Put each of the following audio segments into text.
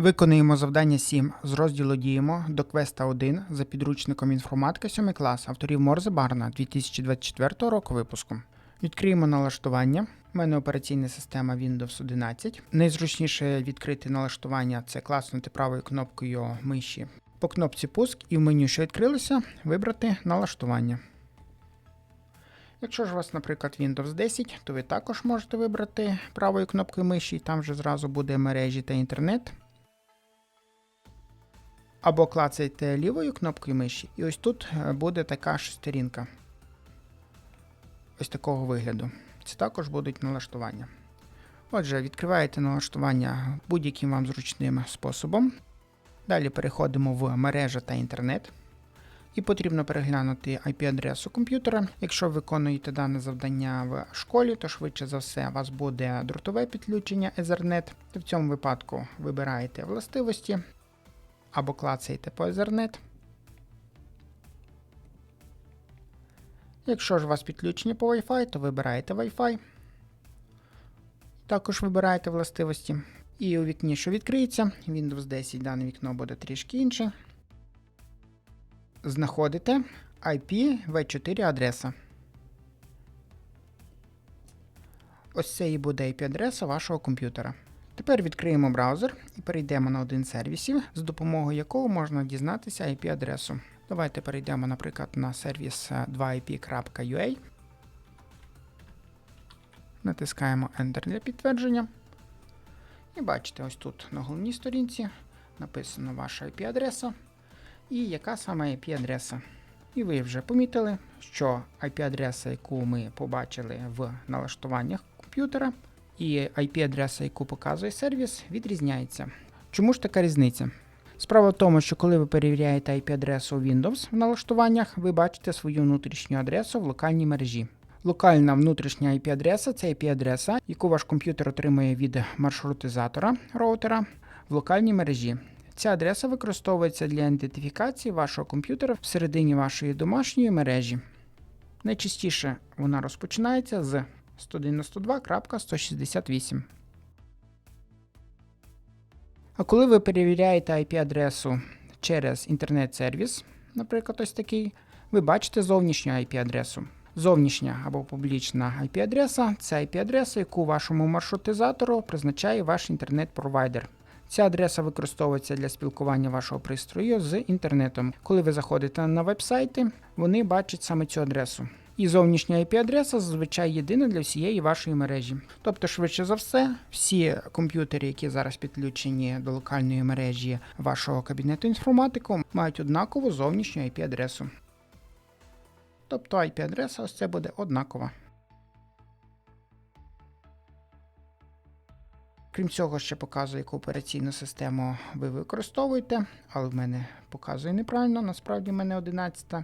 Виконуємо завдання 7 з розділу Діємо до квеста 1 за підручником інформатика 7 клас авторів Морзе Барна 2024 року випуску. Відкриємо налаштування. У мене операційна система Windows 11. Найзручніше відкрити налаштування це класнути правою кнопкою миші по кнопці Пуск і в меню, що відкрилося, вибрати налаштування. Якщо ж у вас, наприклад, Windows 10, то ви також можете вибрати правою кнопкою миші, і там вже зразу буде мережі та інтернет. Або клацайте лівою кнопкою миші, і ось тут е, буде така шестерінка. Ось такого вигляду. Це також будуть налаштування. Отже, відкриваєте налаштування будь-яким вам зручним способом. Далі переходимо в мережа та інтернет. І потрібно переглянути IP-адресу комп'ютера. Якщо ви виконуєте дане завдання в школі, то швидше за все у вас буде дротове підключення Ethernet. В цьому випадку вибираєте властивості або клацаєте по Ethernet. Якщо ж у вас підключення по Wi-Fi, то вибираєте Wi-Fi. Також вибираєте властивості. І у вікні, що відкриється, Windows 10 дане вікно буде трішки інше. Знаходите IPv4 адреса. Ось це і буде IP-адреса вашого комп'ютера. Тепер відкриємо браузер і перейдемо на один з сервісів, з допомогою якого можна дізнатися IP-адресу. Давайте перейдемо, наприклад, на сервіс 2ip.ua. Натискаємо Enter для підтвердження. І бачите, ось тут на головній сторінці написано ваша IP-адреса і яка саме IP-адреса. І ви вже помітили, що IP-адреса, яку ми побачили в налаштуваннях комп'ютера, і IP-адреса, яку показує сервіс, відрізняється. Чому ж така різниця? Справа в тому, що коли ви перевіряєте IP-адресу Windows в налаштуваннях, ви бачите свою внутрішню адресу в локальній мережі. Локальна внутрішня IP-адреса це IP-адреса, яку ваш комп'ютер отримує від маршрутизатора роутера в локальній мережі. Ця адреса використовується для ідентифікації вашого комп'ютера всередині вашої домашньої мережі. Найчастіше вона розпочинається з 192.168. А коли ви перевіряєте IP-адресу через інтернет-сервіс, наприклад, ось такий, ви бачите зовнішню IP-адресу. Зовнішня або публічна IP-адреса це IP-адреса, яку вашому маршрутизатору призначає ваш інтернет-провайдер. Ця адреса використовується для спілкування вашого пристрою з інтернетом. Коли ви заходите на веб-сайти, вони бачать саме цю адресу. І зовнішня IP-адреса зазвичай єдина для всієї вашої мережі. Тобто, швидше за все, всі комп'ютери, які зараз підключені до локальної мережі вашого кабінету інформатику, мають однакову зовнішню IP-адресу. Тобто IP-адреса ось це буде однакова. Крім цього, ще показує, яку операційну систему ви використовуєте, але в мене показує неправильно, насправді в мене 11.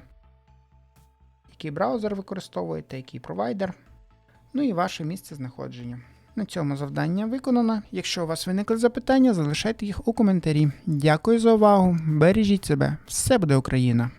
Який браузер використовуєте, який провайдер. Ну і ваше місце знаходження. На цьому завдання виконано. Якщо у вас виникли запитання, залишайте їх у коментарі. Дякую за увагу. Бережіть себе. Все буде Україна!